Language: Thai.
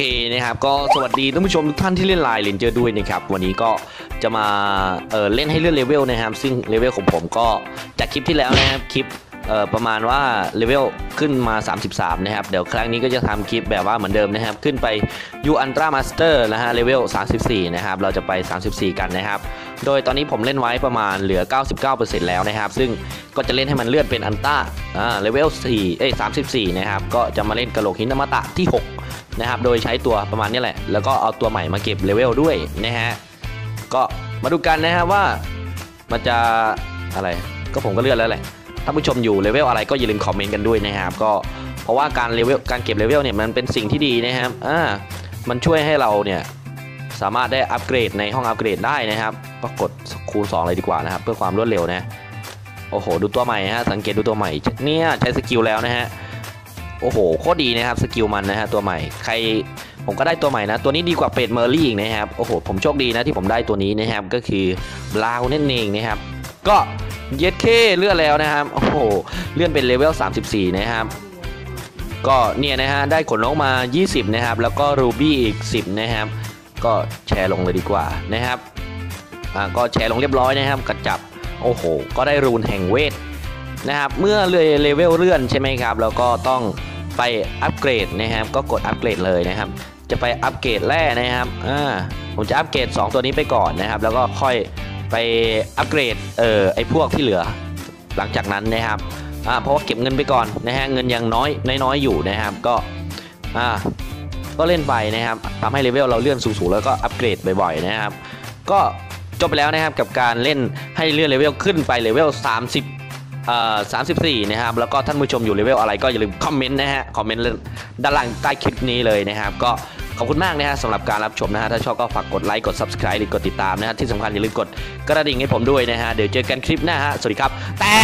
เคนะครับก็สวัสดีท่านผู้ชมทุกท่านที่เล่นไลน์เลนเจอร์ด้วยนะครับวันนี้ก็จะมาเออเล่นให้เลื่อนเลเวลนะครับซึ่งเลเวลของผมก็จากคลิปที่แล้วนะครับคลิป ประมาณว่าเลเวลขึ้นมา 33 นะครับ เดี๋ยวครั้งนี้ก็จะทำคลิปแบบว่าเหมือนเดิมนะครับ ขึ้นไปยูอันตรามาสเตอร์นะฮะเลเวล 34 นะครับ เราจะไป 34 กันนะครับ โดยตอนนี้ผมเล่นไว้ประมาณเหลือ 99%แล้วนะครับ ซึ่งก็จะเล่นให้มันเลื่อนเป็นอันต้าอ่าเลเวล 4 เอ้ย 34 นะครับ ก็จะมาเล่นกระโหลกหินอมตะที่ 6 นะครับ โดยใช้ตัวประมาณนี้แหละ แล้วก็เอาตัวใหม่มาเก็บเลเวลด้วยนะฮะ ก็มาดูกันนะครับว่ามันจะอะไร ก็ผมก็เลื่อกแล้วแหละ ถ้าผู้ชมอยู่เลเวลอะไรก็อย่าลืมคอมเมนต์กันด้วยนะครับก็เพราะว่าการเลเวลการเก็บเลเวลเนี่ยมันเป็นสิ่งที่ดีนะครับอ่ามันช่วยให้เราเนี่ยสามารถได้อัปเกรดในห้องอัปเกรดได้นะครับก็กดคูณ2เลยดีกว่านะครับ เพื่อความรวดเร็วนะโอ้โห ดูตัวใหม่ฮะสังเกตดูตัวใหม่เนี่ยใช้สกิลแล้วนะฮะโอ้โหโคตรดีนะครับสกิลมันนะฮะตัวใหม่ใครผมก็ได้ตัวใหม่นะ ตัวนี้ดีกว่าเป็ดเมอร์ลี่อีกนะครับโอ้โหผมโชคดีนะที่ผมได้ตัวนี้นะครับก็คือบราวนั่นเองนะครับก็ เย็ดเคเลื่อนแล้วนะครับ โอ้โห เลื่อนเป็นเลเวล 34 นะครับ ก็เนี่ยนะฮะ ได้ขนนกมา 20 นะครับ แล้วก็รูบี้อีก 10 นะครับ ก็แชร์ลงเลยดีกว่านะครับ อ่า ก็แชร์ลงเรียบร้อยนะครับกระจับ โอ้โห ก็ได้รูนแห่งเวทนะครับ เมื่อเลยเลเวลเลื่อนใช่ไหมครับ แล้วก็ต้องไปอัปเกรดนะครับ ก็กดอัปเกรดเลยนะครับ จะไปอัปเกรดแร่นะครับ อ่า ผมจะอัปเกรด2 ตัวนี้ไปก่อนนะครับ แล้วก็ค่อย ไปอัปเกรดเอ่อไอ้พวกที่เหลือ หลังจากนั้นนะครับอ่าเพราะว่าเก็บเงินไปก่อนนะฮะเงินยังน้อยน้อยๆอยู่นะครับก็อ่าก็เล่นไปนะครับทำให้เลเวลเราเลื่อนสูงๆแล้วก็อัปเกรดบ่อยๆนะครับก็จบไปแล้วนะครับกับการเล่นให้เลื่อนเลเวลขึ้นไปเลเวล30เอ่อ34นะครับแล้วก็ท่านผู้ชมอยู่เลเวลอะไรก็อย่าลืมคอมเมนต์นะฮะคอมเมนต์ด้านล่างใต้คลิปนี้เลยนะครับก็ ขอบคุณมากนะฮะสำหรับการรับชมนะฮะถ้าชอบก็ฝากกดไลค์กด subscribe หรือกดติดตามนะฮะที่สำคัญอย่าลืมกดกระดิ่งให้ผมด้วยนะฮะเดี๋ยวเจอกันคลิปหน้าฮะสวัสดีครับแต่